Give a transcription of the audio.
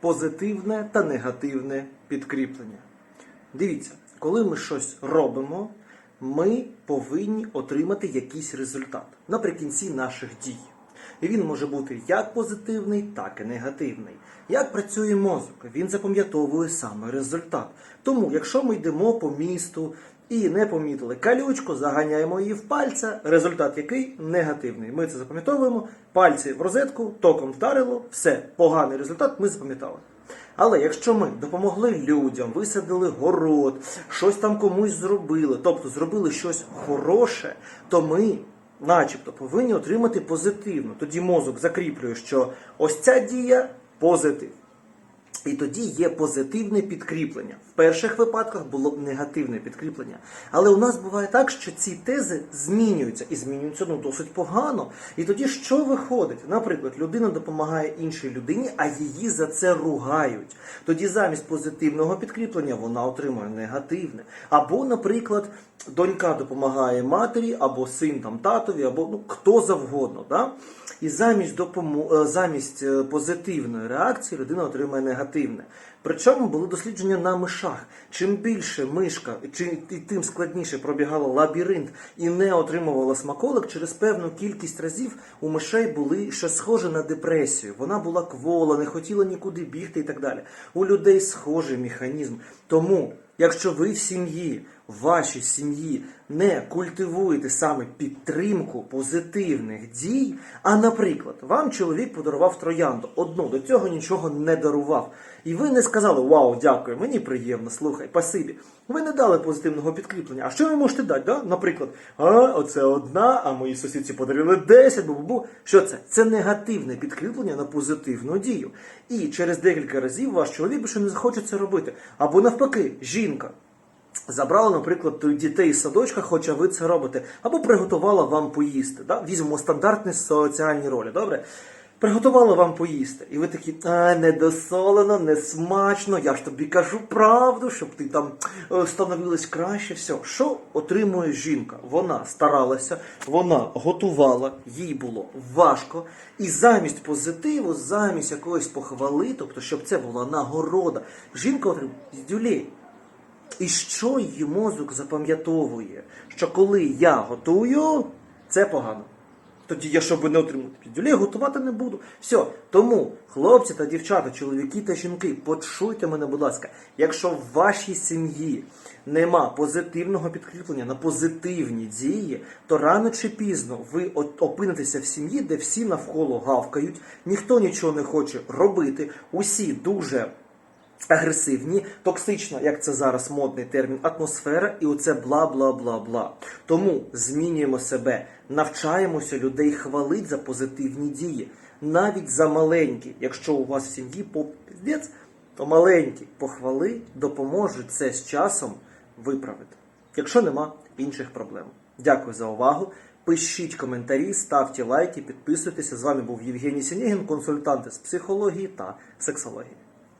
позитивне та негативне підкріплення. Дивіться, коли ми щось робимо, ми повинні отримати якийсь результат наприкінці наших дій. І він може бути як позитивний, так і негативний. Як працює мозок? Він запам'ятовує саме результат. Тому, якщо ми йдемо по місту і не помітили калючку, заганяємо її в пальця. Результат який негативний. Ми це запам'ятовуємо, пальці в розетку, током вдарило, все, поганий результат ми запам'ятали. Але якщо ми допомогли людям, висадили город, щось там комусь зробили, тобто зробили щось хороше, то ми, начебто, повинні отримати позитивно. Тоді мозок закріплює, що ось ця дія позитив. І тоді є позитивне підкріплення. В перших випадках було б негативне підкріплення. Але у нас буває так, що ці тези змінюються і змінюються ну досить погано. І тоді що виходить? Наприклад, людина допомагає іншій людині, а її за це ругають. Тоді замість позитивного підкріплення вона отримує негативне. Або, наприклад, донька допомагає матері, або син там татові, або ну хто завгодно. Да? І замість допому... е, замість е, позитивної реакції людина отримує негативне. Причому були дослідження на мишах. Чим більше мишка, чи тим складніше пробігала лабіринт і не отримувала смаколик, через певну кількість разів у мишей були щось схоже на депресію. Вона була квола, не хотіла нікуди бігти і так далі. У людей схожий механізм. Тому, якщо ви в сім'ї, вашій сім'ї не культивуєте саме підтримку позитивних дій, а, наприклад, вам чоловік подарував троянду, одну, до цього нічого не дарував. І ви не сказали Вау, дякую, мені приємно, слухай, пасибі. Ви не дали позитивного підкріплення. А що ви можете дати? Да? Наприклад, а, оце одна, а мої сусідці подарили 10, бу-бу-бу. Що це? Це негативне підкріплення на позитивну дію. І через декілька разів ваш чоловік більше не захоче це робити. Або навпаки, жінка. Забрала, наприклад, дітей з садочка, хоча ви це робите, або приготувала вам поїсти. Да? Візьмемо стандартні соціальні ролі, добре? Приготувала вам поїсти, і ви такі, а, недосолено, не смачно, я ж тобі кажу правду, щоб ти там е, становилась краще. Все, що отримує жінка? Вона старалася, вона готувала, їй було важко, і замість позитиву, замість якоїсь похвали, тобто, щоб це була нагорода, жінка отримує дюлей. І що її мозок запам'ятовує? Що коли я готую, це погано. Тоді я, щоб не отримати піддюлей, готувати не буду. Все. Тому, хлопці та дівчата, чоловіки та жінки, почуйте мене, будь ласка, якщо в вашій сім'ї нема позитивного підкріплення на позитивні дії, то рано чи пізно ви опинитеся в сім'ї, де всі навколо гавкають, ніхто нічого не хоче робити, усі дуже агресивні, токсична, як це зараз модний термін, атмосфера, і оце бла бла бла бла. Тому змінюємо себе, навчаємося людей хвалити за позитивні дії, навіть за маленькі. Якщо у вас в сім'ї попіздець, то маленькі похвали допоможуть це з часом виправити. Якщо нема інших проблем. Дякую за увагу. Пишіть коментарі, ставте лайки, підписуйтеся. З вами був Євгеній Сінєгін, консультант з психології та сексології.